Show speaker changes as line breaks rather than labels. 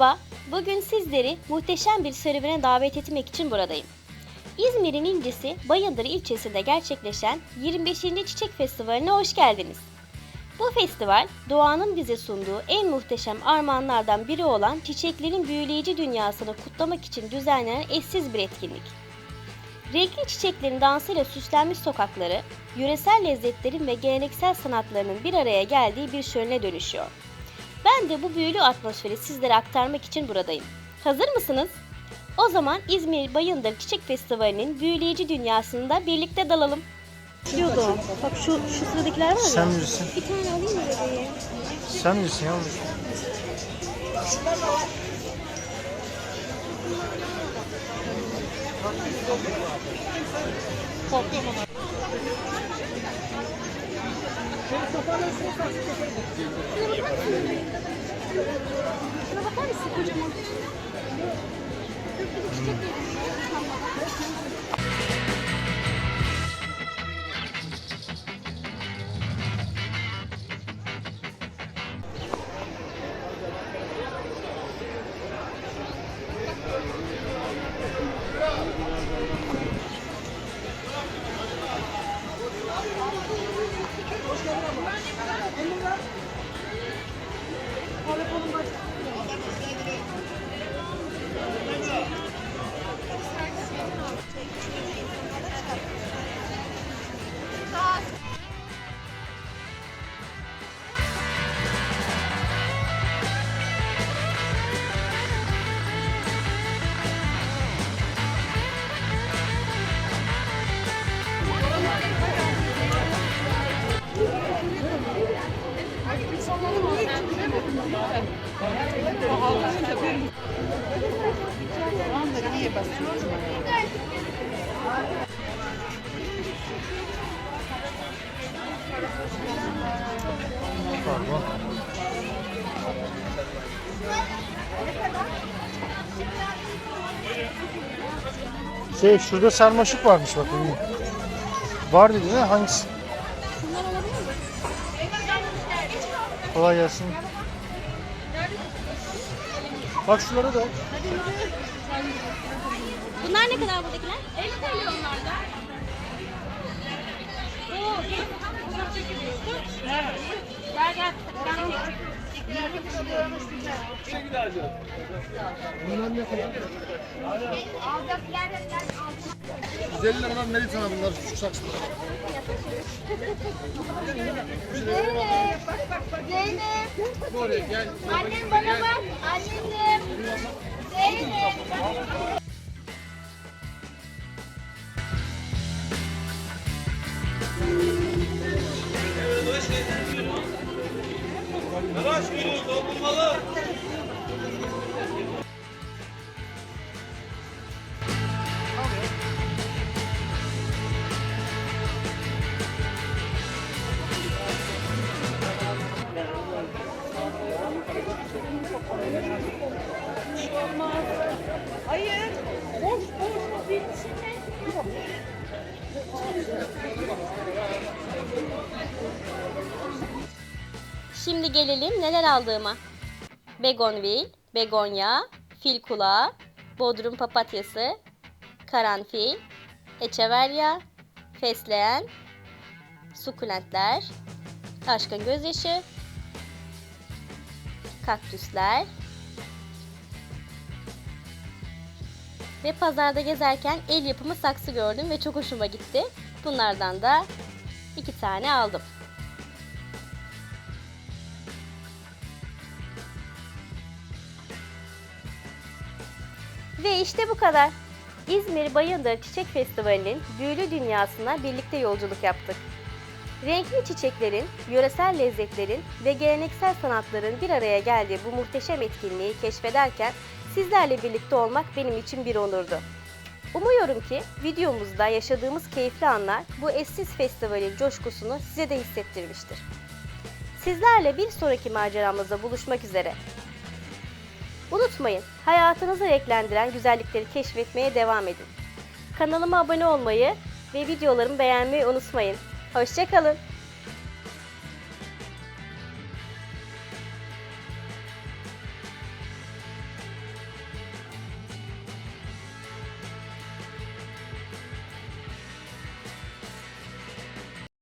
Merhaba, bugün sizleri muhteşem bir serüvene davet etmek için buradayım. İzmir'in incisi Bayındır ilçesinde gerçekleşen 25. Çiçek Festivali'ne hoş geldiniz. Bu festival, doğanın bize sunduğu en muhteşem armağanlardan biri olan çiçeklerin büyüleyici dünyasını kutlamak için düzenlenen eşsiz bir etkinlik. Renkli çiçeklerin dansıyla süslenmiş sokakları, yöresel lezzetlerin ve geleneksel sanatlarının bir araya geldiği bir şölene dönüşüyor. Ben de bu büyülü atmosferi sizlere aktarmak için buradayım. Hazır mısınız? O zaman İzmir Bayındır Çiçek Festivali'nin büyüleyici dünyasında birlikte dalalım. Diyordu o. Bak şu, şu sıradakiler var ya.
Sen bilirsin.
Bir tane alayım mı bebeği?
Sen bilirsin yavrum.
На вакансії
хочемо. Şey şurada sarmaşık varmış bak. Var dedi ne? Hangisi? Kolay gelsin. Bak şunlara da.
Bunlar ne kadar buradakiler?
50 TL onlar da. Oo, gel. Gel gel. Alacak yerden
150 liradan Merit sana bunlar küçük saksılar.
Zeynep. Zeynep. Annem bana bak. Anneciğim. Zeynep.
Hayır.
Gelelim neler aldığıma. Begonvil, begonya, fil kulağı, bodrum papatyası, karanfil, echeveria, fesleğen, sukulentler, aşkın gözyaşı, kaktüsler ve pazarda gezerken el yapımı saksı gördüm ve çok hoşuma gitti. Bunlardan da iki tane aldım. Ve işte bu kadar. İzmir Bayındır Çiçek Festivali'nin büyülü dünyasına birlikte yolculuk yaptık. Renkli çiçeklerin, yöresel lezzetlerin ve geleneksel sanatların bir araya geldiği bu muhteşem etkinliği keşfederken sizlerle birlikte olmak benim için bir onurdu. Umuyorum ki videomuzda yaşadığımız keyifli anlar bu eşsiz festivalin coşkusunu size de hissettirmiştir. Sizlerle bir sonraki maceramızda buluşmak üzere. Unutmayın, hayatınızı renklendiren güzellikleri keşfetmeye devam edin. Kanalıma abone olmayı ve videolarımı beğenmeyi unutmayın. Hoşçakalın.